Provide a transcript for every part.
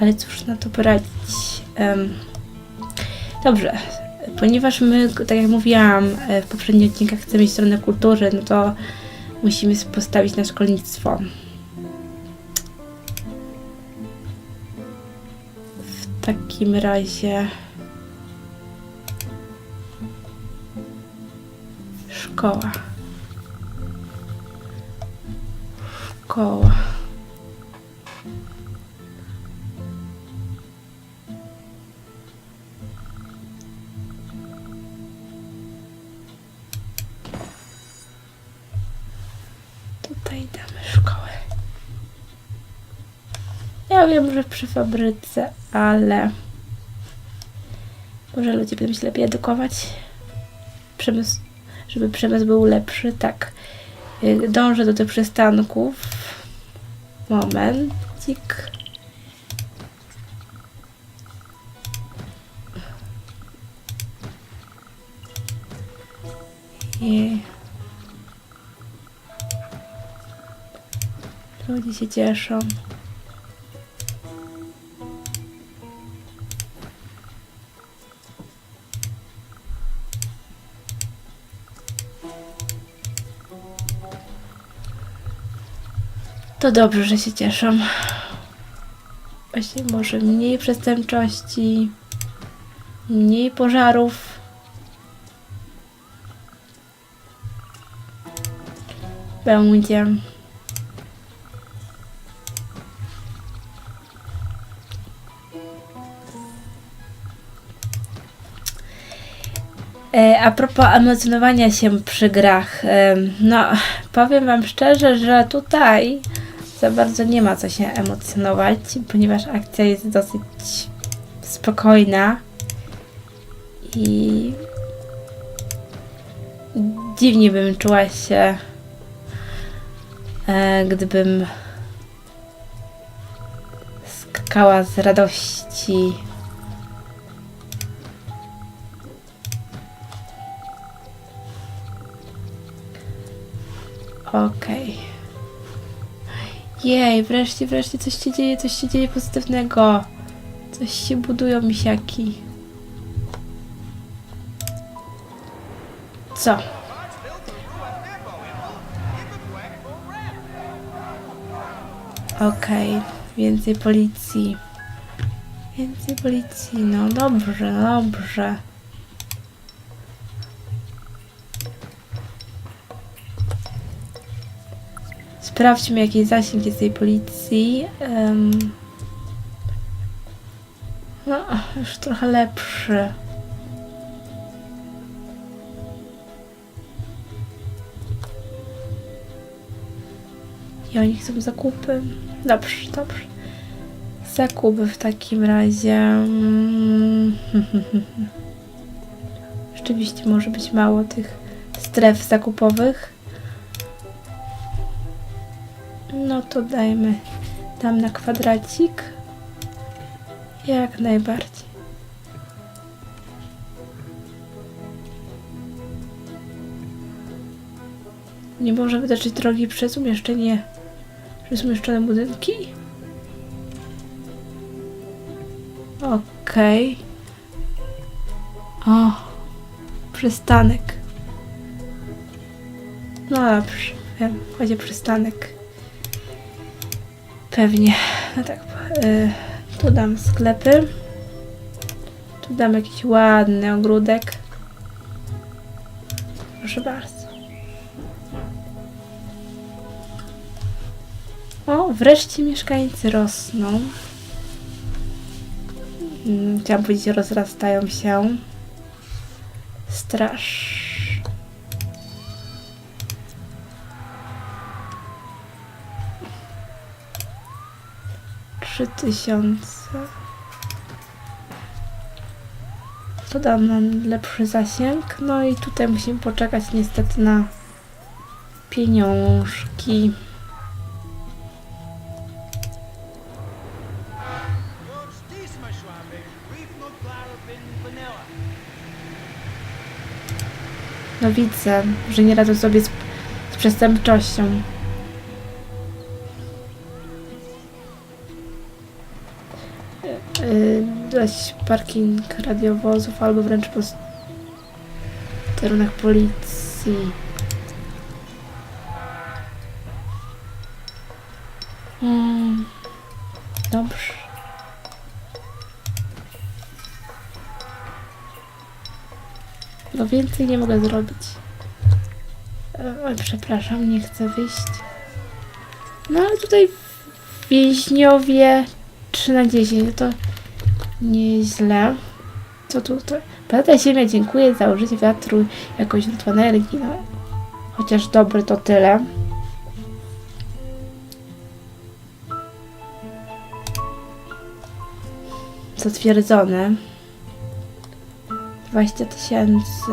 Ale cóż na to poradzić? Em, dobrze, ponieważ my, tak jak mówiłam e, w poprzednich odcinkach, chcemy w stronę kultury, no to musimy postawić na szkolnictwo. W takim razie... Szkoła. Szkoła. Ja wiem, że przy fabryce, ale może ludzie będą się lepiej edukować. Przemysł, żeby przemysł był lepszy, tak. Y, Dążę do tych przystanków. Momencik. Jej. Ludzie się cieszą. To dobrze, że się cieszą. Właśnie może mniej przestępczości, mniej pożarów. Będzie. E, A propos emocjonowania się przy grach, no powiem Wam szczerze, że tutaj za bardzo nie ma co się emocjonować, ponieważ akcja jest dosyć spokojna i dziwnie bym czuła się, e, gdybym skakała z radości. Okej. Jej, wreszcie, wreszcie coś się dzieje, coś się dzieje pozytywnego. Coś się budują misiaki. Co? Okej, więcej policji. Więcej policji, no dobrze, dobrze. Sprawdźmy, jaki zasięg jest tej policji. Em, no, już trochę lepszy. I oni chcą zakupy. Dobrze, dobrze. Zakupy w takim razie. Mm, Rzeczywiście może być mało tych stref zakupowych. No to dajmy tam na kwadracik. Jak najbardziej. Nie może wytoczyć drogi przez umieszczenie, przez umieszczone budynki? Okej. O, przystanek. No dobrze, wiem, chodzi przystanek. Pewnie. No tak. Y, tu dam sklepy. Tu dam jakiś ładny ogródek. Proszę bardzo. O, wreszcie mieszkańcy rosną. Mm, Chciałam powiedzieć, rozrastają się. Straż. Trzy tysiące. To dam nam lepszy zasięg. No i tutaj musimy poczekać niestety na pieniążki. No. No widzę, że nie radzą sobie z, z przestępczością. Dać parking radiowozów albo wręcz posterunek policji. Mm, dobrze. No więcej nie mogę zrobić. E, Oj, przepraszam, nie chcę wyjść. No ale tutaj więźniowie 3 na 10, to nieźle. Co tutaj? Planeta Ziemia dziękuję za użycie wiatru jako źródła energii. No, chociaż dobre to tyle. Zatwierdzone. 20 tysięcy.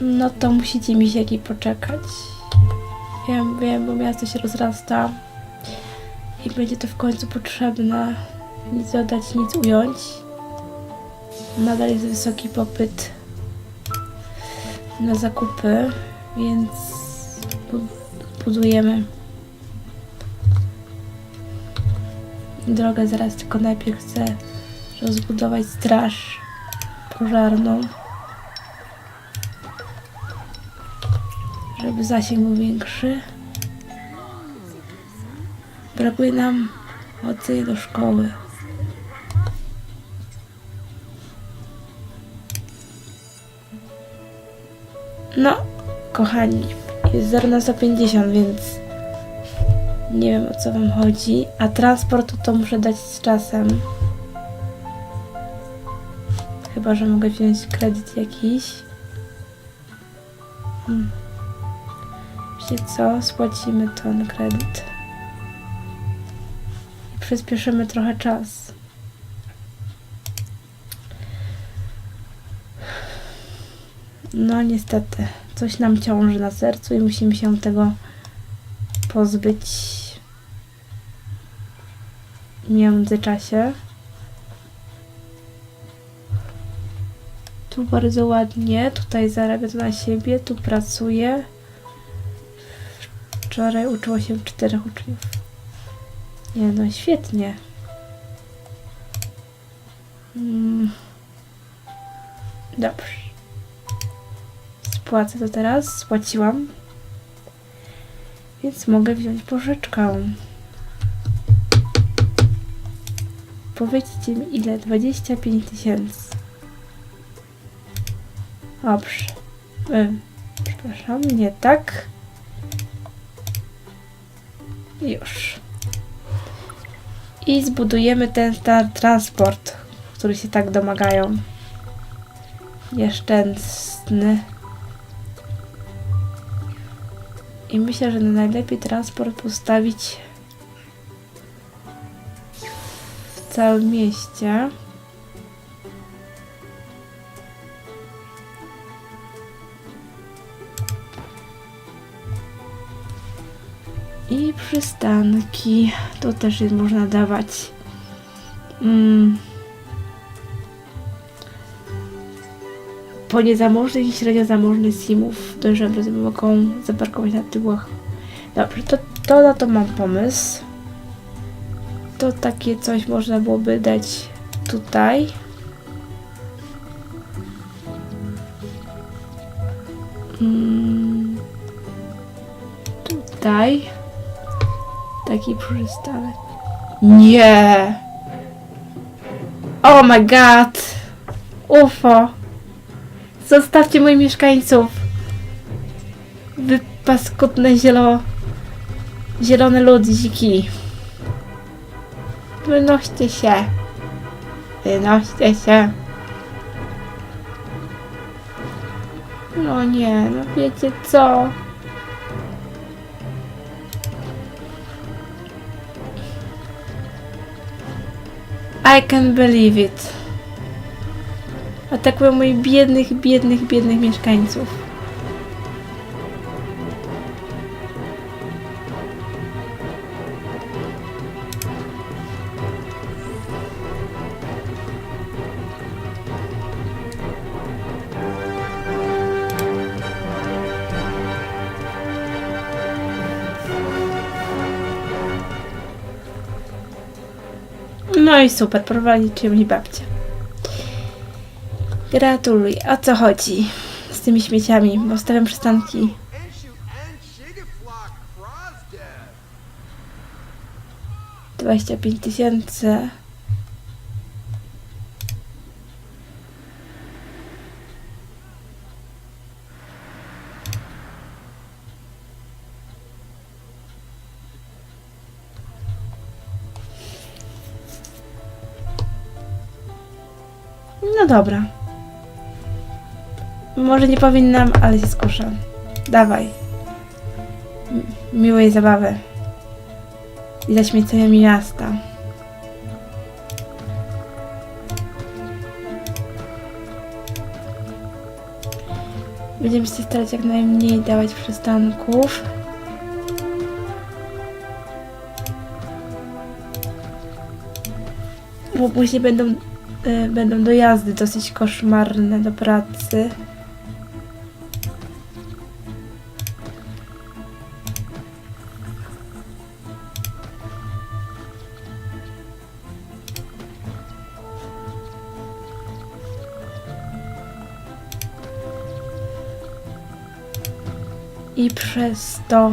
No to musicie mi się jakiś poczekać. Wiem, wiem, bo miasto się rozrasta i będzie to w końcu potrzebne. Nic dodać, nic ująć. Nadal jest wysoki popyt na zakupy, więc bu- budujemy drogę zaraz, tylko najpierw chcę rozbudować straż pożarną. Żeby zasięg był większy. Brakuje nam chodzenia do szkoły. No, kochani, jest 0 na 150, więc nie wiem o co wam chodzi. A transport to muszę dać z czasem. Chyba, że mogę wziąć kredyt jakiś. Hmm. Co? Spłacimy ten kredyt. I przyspieszymy trochę czas. No niestety, coś nam ciąży na sercu i musimy się tego pozbyć w międzyczasie. Tu bardzo ładnie, tutaj zarabia to na siebie, tu pracuje. Wczoraj uczyło się czterech uczniów. Nie no, świetnie. Mm. Dobrze. Spłacę to teraz, spłaciłam. Więc mogę wziąć pożyczkę. Powiedzcie mi ile? 25 tysięcy. Dobrze. Y, przepraszam, nie tak. Już. I zbudujemy ten, ten transport, który się tak domagają. Nieszczęsny. I myślę, że najlepiej transport postawić w całym mieście. I przystanki. To też jest można dawać. Mm. Po niezamożnych i średnio zamożnych simów że sobie mogą zaparkować na tyłach. Dobrze, to, to na to mam pomysł. To takie coś można byłoby dać tutaj. Mm. Tutaj. Taki przystanek. Nie! Oh my god! UFO! Zostawcie moich mieszkańców! Wy paskudne zielo... Zielone ludziki. Wynoście się. Wynoście się. No nie, no wiecie co? I can believe it. Atakują moich biednych, biednych, biednych mieszkańców. No i super, prowadzi cię mnie babcia. Gratuluję. O co chodzi z tymi śmieciami? Bo stawiam przystanki. Crosdev. 25 tysięcy. No dobra. Może nie powinnam, ale się skuszę. Dawaj. Miłej zabawy i zaśmieceniami miasta. Będziemy się starać jak najmniej dawać przystanków. Bo później będą, y, będą dojazdy dosyć koszmarne do pracy. I przez to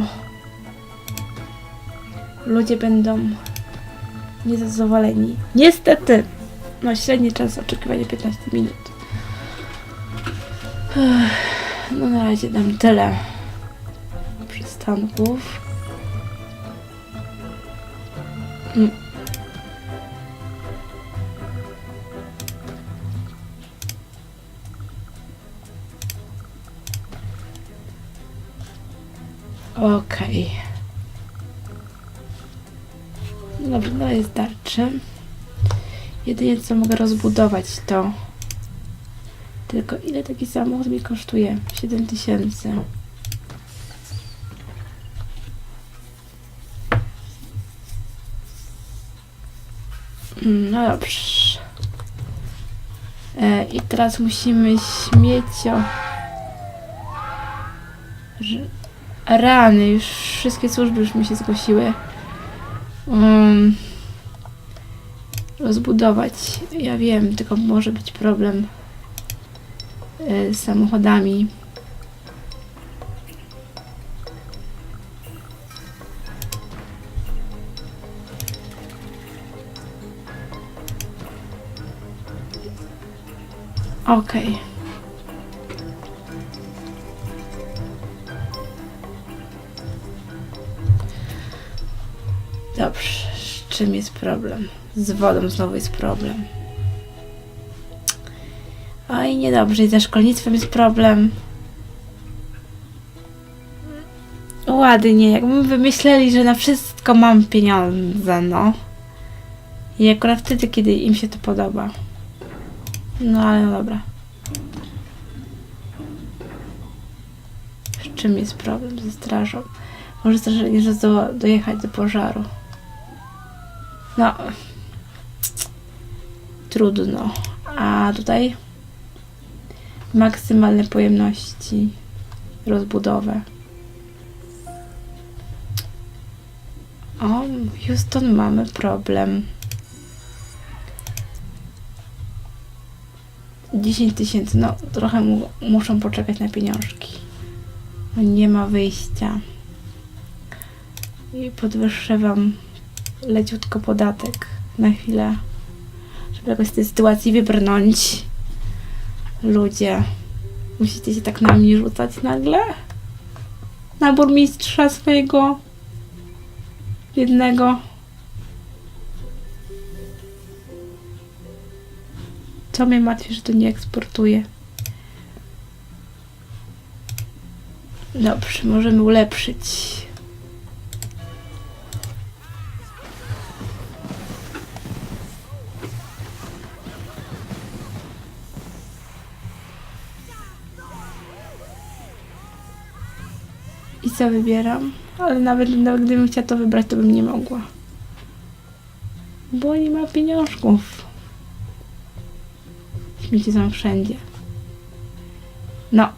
ludzie będą niezadowoleni. Niestety, no średni czas oczekiwania 15 minut. No na razie dam tyle przystanków. Mm. Okej. Dobrze, no jest starczy. Jedynie co mogę rozbudować to. Tylko ile taki samochód mi kosztuje? 7 tysięcy. Mm, No dobrze. E, I teraz musimy śmiecio. Że- Rany, już wszystkie służby już mi się zgłosiły. Um, rozbudować. Ja wiem, tylko może być problem y, z samochodami. Okej. Dobrze, czym jest problem? Z wodą znowu jest problem. Oj, niedobrze, i ze szkolnictwem jest problem. Ładnie, jakby wymyśleli, że na wszystko mam pieniądze, no. I akurat wtedy, kiedy im się to podoba. No ale no dobra. Z czym jest problem ze strażą? Może straż nie do, dojechać do pożaru. No. Trudno. A tutaj maksymalne pojemności, rozbudowę. O, Houston mamy problem. 10 tysięcy, no trochę mu, muszą poczekać na pieniążki. No, nie ma wyjścia. I podwyższę wam leciutko podatek na chwilę, żeby jakoś z tej sytuacji wybrnąć. Ludzie, musicie się tak na mnie rzucać nagle? Na burmistrza swojego jednego. Co mnie martwi, że to nie eksportuje. Dobrze, możemy ulepszyć. I co wybieram? Ale nawet, nawet gdybym chciała to wybrać, to bym nie mogła. Bo nie ma pieniążków. Śmieci są wszędzie. No.